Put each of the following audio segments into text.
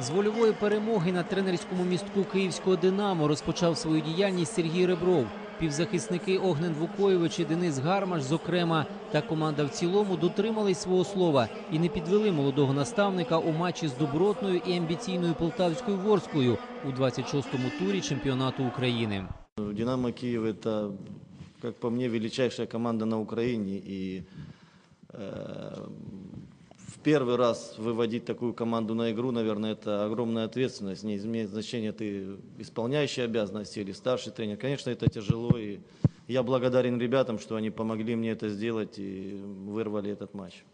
З вольової перемоги на тренерському містку київського Динамо розпочав свою діяльність Сергій Ребров. Півзахисники Огнен Вукоєвич і Денис Гармаш, зокрема, та команда в цілому дотримались свого слова і не підвели молодого наставника у матчі з добротною і амбіційною полтавською ворською у 26-му турі чемпіонату України. Динамо Киев это, как по мне, величайшая команда на Украине. И э, в первый раз выводить такую команду на игру, наверное, это огромная ответственность. Не имеет значения, ты исполняющий обязанности или старший тренер. Конечно, это тяжело. И я благодарен ребятам, что они помогли мне это сделать и вырвали этот матч.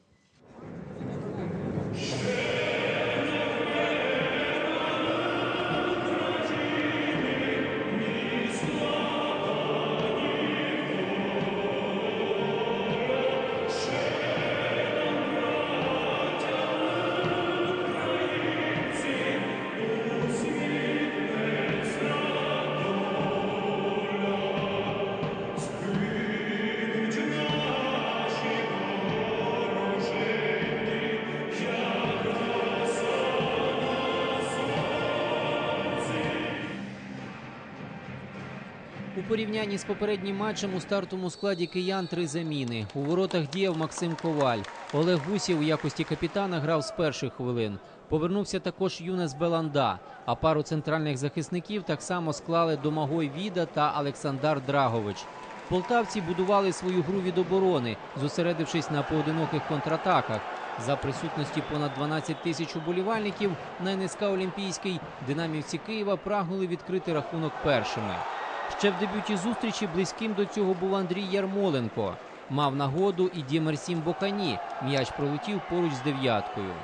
У порівнянні з попереднім матчем у стартовому складі киян три заміни. У воротах діяв Максим Коваль. Олег Гусєв у якості капітана грав з перших хвилин. Повернувся також Юнес Беланда. А пару центральних захисників так само склали Домагой Віда та Олександр Драгович. Полтавці будували свою гру від оборони, зосередившись на поодиноких контратаках. За присутності понад 12 тисяч уболівальників на НСК Олімпійський динамівці Києва прагнули відкрити рахунок першими. Ще в дебюті зустрічі близьким до цього був Андрій Ярмоленко. Мав нагоду і Дімерсім Бокані. М'яч пролетів поруч з дев'яткою.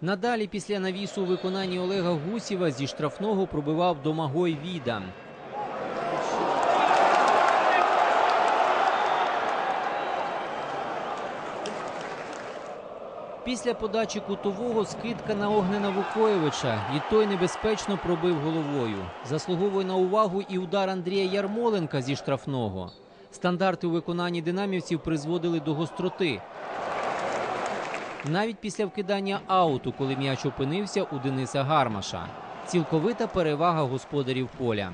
Надалі після навісу у виконанні Олега Гусєва зі штрафного пробивав Домагой Віда. Після подачі кутового скидка на Огнена Вукоєвича, і той небезпечно пробив головою. Заслуговує на увагу і удар Андрія Ярмоленка зі штрафного. Стандарти у виконанні динамівців призводили до гостроти. Навіть після вкидання ауту, коли м'яч опинився у Дениса Гармаша. Цілковита перевага господарів поля.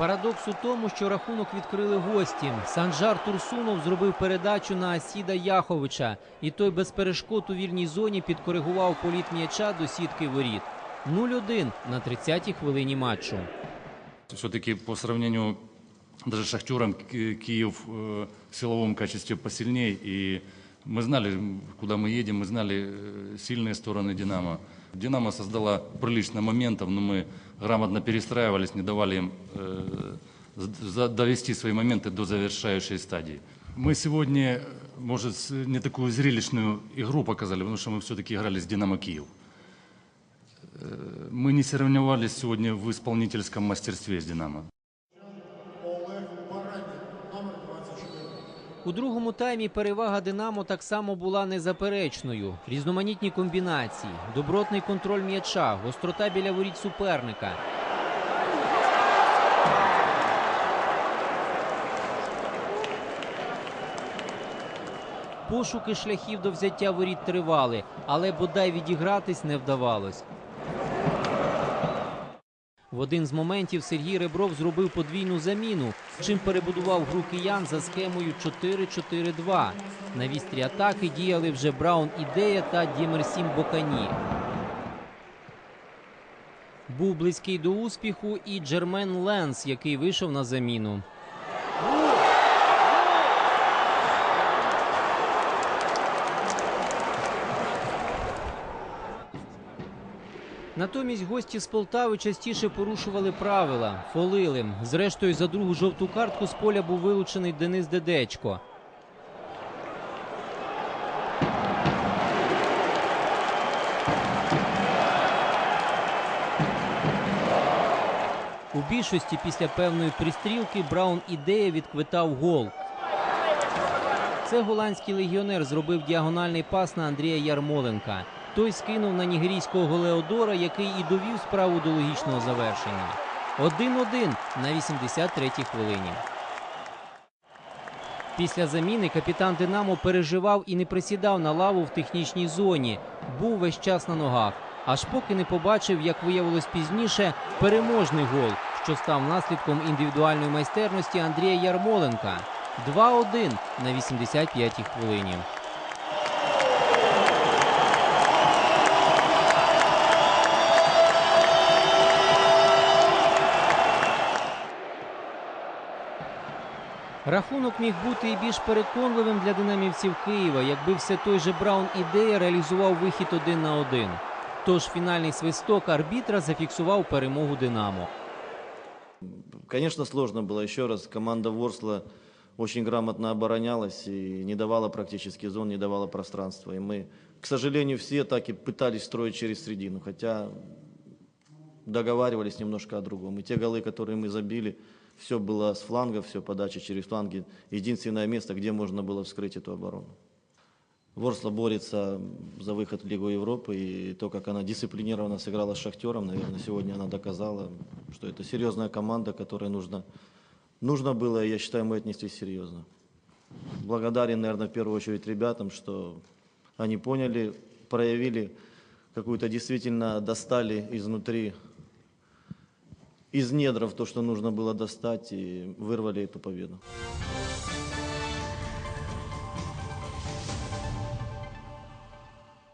Парадокс у тому, що рахунок відкрили гості. Санжар Турсунов зробив передачу на Асіда Яховича, і той без перешкод у вільній зоні підкоригував політ м'яча до сітки воріт. 0-1 на 30-й хвилині матчу. Все-таки по сравнению даже Шахтером Ки- Киев э, в силовом качестве посильнее. И мы знали, куда мы едем, мы знали э, сильные стороны «Динамо». «Динамо» создала прилично моментов, но мы грамотно перестраивались, не давали им э, за- довести свои моменты до завершающей стадии. Мы сегодня, может, с- не такую зрелищную игру показали, потому что мы все-таки играли с «Динамо Киев». Э, Мы не соревновались сегодня в исполнительском мастерстве с «Динамо». У другому таймі перевага Динамо так само була незаперечною. Різноманітні комбінації, добротний контроль м'яча, гострота біля воріт суперника. Пошуки шляхів до взяття воріт тривали, але бодай відігратись не вдавалось. В один з моментів Сергій Ребров зробив подвійну заміну, чим перебудував гру киян за схемою 4-4-2. На вістрі атаки діяли вже Браун Ідея та Дімерсім Бокані. Був близький до успіху і Джермен Ленс, який вийшов на заміну. Натомість гості з Полтави частіше порушували правила, фолили. Зрештою, за другу жовту картку з поля був вилучений Денис Дедечко. У більшості після певної пристрілки Браун ідея відквитав гол. Це голландський легіонер зробив діагональний пас на Андрія Ярмоленка. Той скинув на нігерійського Голеодора, який і довів справу до логічного завершення. 1-1 на 83-й хвилині. Після заміни капітан Динамо переживав і не присідав на лаву в технічній зоні. Був весь час на ногах. Аж поки не побачив, як виявилось пізніше, переможний гол, що став наслідком індивідуальної майстерності Андрія Ярмоленка. 2-1 на 85-й хвилині. Рахунок міг бути і більш переконливим для динамівців Києва, якби все той же Браун ідея реалізував вихід один на один. Тож фінальний свисток арбітра зафіксував перемогу Динамо. Конечно, сложно было. Еще раз, команда Ворсла очень грамотно оборонялась и не давала практически зон, не давала пространства. И мы, к сожалению, все так и пытались строить через середину, хотя договаривались немножко о другом. И те голы, которые мы забили, все было с фланга, все подача через фланги. Единственное место, где можно было вскрыть эту оборону. Ворсла борется за выход в Лигу Европы, и то, как она дисциплинированно сыграла с Шахтером, наверное, сегодня она доказала, что это серьезная команда, которой нужно, нужно было, я считаю, мы отнеслись серьезно. Благодарен, наверное, в первую очередь ребятам, что они поняли, проявили какую-то действительно достали изнутри, из недров то, что нужно было достать, и вырвали эту победу.